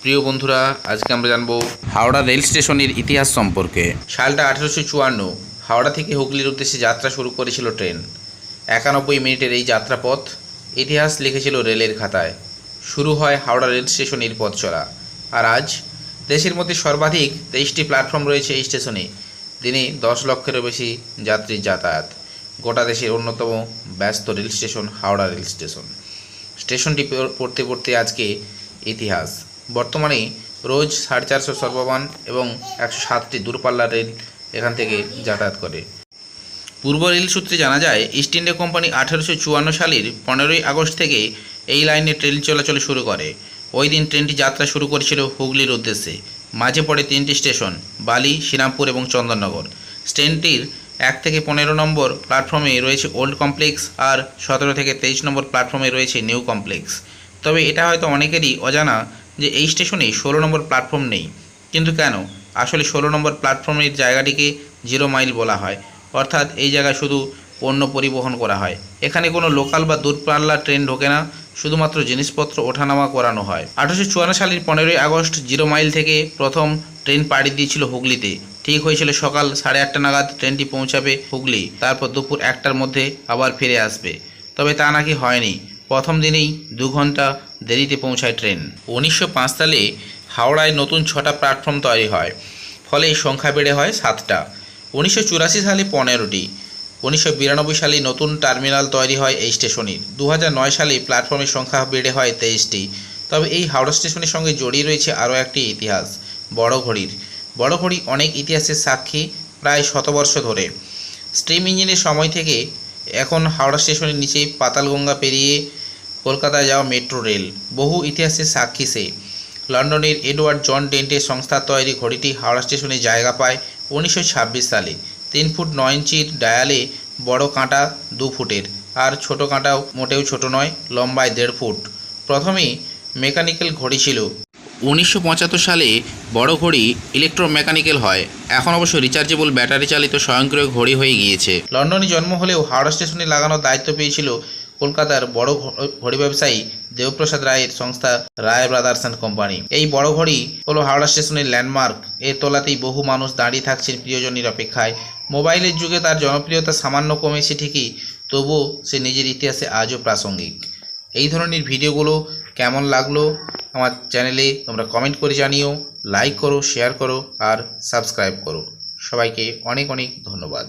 প্রিয় বন্ধুরা, আজকে আমরা জানব হাওড়া রেল স্টেশনের ইতিহাস সম্পর্কে। সালটা আঠেরোশো চুয়ান্ন, হাওড়া থেকে হুগলির উদ্দেশ্যে যাত্রা শুরু করেছিল ট্রেন। একানব্বই মিনিটের এই যাত্রাপথ ইতিহাস লিখেছিল রেলের খাতায়। শুরু হয় হাওড়া রেল স্টেশনের পথ চলা। আর আজ দেশের মধ্যে সর্বাধিক তেইশটি প্ল্যাটফর্ম রয়েছে এই স্টেশনে। দিনে দশ লক্ষেরও বেশি যাত্রীর যাতায়াত। গোটা দেশের অন্যতম ব্যস্ত rail station Howrah rail station. স্টেশনটি পড়- পড়তে পড়তে আজকে ইতিহাস। বর্তমানে রোজ সাড়ে চারশো সর্বমান এবং একশো সাতটি দূরপাল্লার রেল এখান থেকে যাতায়াত করে। পূর্ব রেল সূত্রে জানা যায়, ইস্ট ইন্ডিয়া কোম্পানি আঠারোশো চুয়ান্ন সালের পনেরোই আগস্ট থেকে এই লাইনে ট্রেন চলাচল শুরু করে। ওই দিন ট্রেনটি যাত্রা শুরু করেছিল হুগলির উদ্দেশ্যে। মাঝে পড়ে তিনটি স্টেশন, বালি, শ্রীরামপুর এবং চন্দননগর। ট্রেনটির এক থেকে পনেরো নম্বর প্ল্যাটফর্মে রয়েছে ওল্ড কমপ্লেক্স আর সতেরো থেকে তেইশ নম্বর প্ল্যাটফর্মে রয়েছে নিউ কমপ্লেক্স। তবে এটা হয়তো অনেকেরই অজানা যে এই স্টেশনে ষোলো নম্বর প্ল্যাটফর্ম নেই। কিন্তু কেন? আসলে ষোলো নম্বর প্ল্যাটফর্মের জায়গাটিকে জিরো মাইল বলা হয়। অর্থাৎ এই জায়গায় শুধু পণ্য পরিবহন করা হয়। এখানে কোনো লোকাল বা দূরপাল্লার ট্রেন ঢোকে না, শুধুমাত্র জিনিসপত্র ওঠানামা করানো হয়। আঠারোশো চুয়ান্ন সালের পনেরোই আগস্ট জিরো মাইল থেকে প্রথম ট্রেন পাড়ি দিয়েছিল হুগলিতে। ঠিক হয়েছিল সকাল সাড়ে আটটা নাগাদ ট্রেনটি পৌঁছাবে হুগলি। তারপর দুপুর একটার মধ্যে আবার ফিরে আসবে। তবে তা নাকি হয়নি। প্রথম দিনেই দু ঘণ্টা দেরিতে পৌঁছায় ট্রেন। উনিশশো পাঁচ সালে হাওড়ায় নতুন ছটা প্ল্যাটফর্ম তৈরি হয়। ফলে সংখ্যা বেড়ে হয় সাতটা। উনিশশো চুরাশি সালে পনেরোটি। উনিশশো বিরানব্বই সালে নতুন টার্মিনাল তৈরি হয় এই স্টেশনের। দু সালে প্ল্যাটফর্মের সংখ্যা বেড়ে হয় তেইশটি। তবে এই হাওড়া স্টেশনের সঙ্গে জড়িয়ে রয়েছে আরও একটি ইতিহাস বড় ঘড়ির বড় ঘড়ি অনেক ইতিহাসের সাক্ষী প্রায় শতবর্ষ ধরে। স্টিম ইঞ্জিনের সময় থেকে এখন হাওড়া স্টেশনের নিচে পাতালগঙ্গা পেরিয়ে কলকাতায় যাওয়া মেট্রো রেল। বহু ইতিহাসের সাক্ষী সে। লন্ডনের এডওয়ার্ড জন ডেন্টের সংস্থার তৈরি ঘড়িটি হাওড়া স্টেশনে জায়গা পায় উনিশশো ছাব্বিশ সালে। তিন ফুট নয় ইঞ্চির ডায়ালে বড় কাঁটা দু ফুটের। আর ছোট কাঁটাও মোটেও ছোট নয়, লম্বায় দেড় ফুট। প্রথমে মেকানিক্যাল ঘড়ি ছিল। উনিশশো পঁচাত্তর সালে বড় ঘড়ি ইলেকট্রোমেকানিক্যাল হয়। এখন অবশ্য রিচার্জেবল ব্যাটারি চালিত স্বয়ংক্রিয় ঘড়ি হয়ে গিয়েছে। লন্ডনে জন্ম হলেও হাওড়া স্টেশনে লাগানোর দায়িত্ব পেয়েছিল কলকাতার বড় ঘড়ি ব্যবসায়ী দেবপ্রসাদ রায়ের সংস্থা রায় ব্রাদার্স অ্যান্ড কোম্পানি। এই বড় ঘড়ি হলো হাওড়া স্টেশনের ল্যান্ডমার্ক। এর তলাতেই বহু মানুষ দাঁড়িয়ে থাকছেন প্রিয়জনের অপেক্ষায়। মোবাইলের যুগে তার জনপ্রিয়তা সামান্য কমেছে ঠিকই, তবুও সে নিজের ইতিহাসে আজও প্রাসঙ্গিক। এই ধরনের ভিডিওগুলো কেমন লাগল আমার চ্যানেলে তোমরা কমেন্ট করে জানিও, লাইক করো, শেয়ার করো আর সাবস্ক্রাইব করো। সবাইকে অনেক অনেক ধন্যবাদ।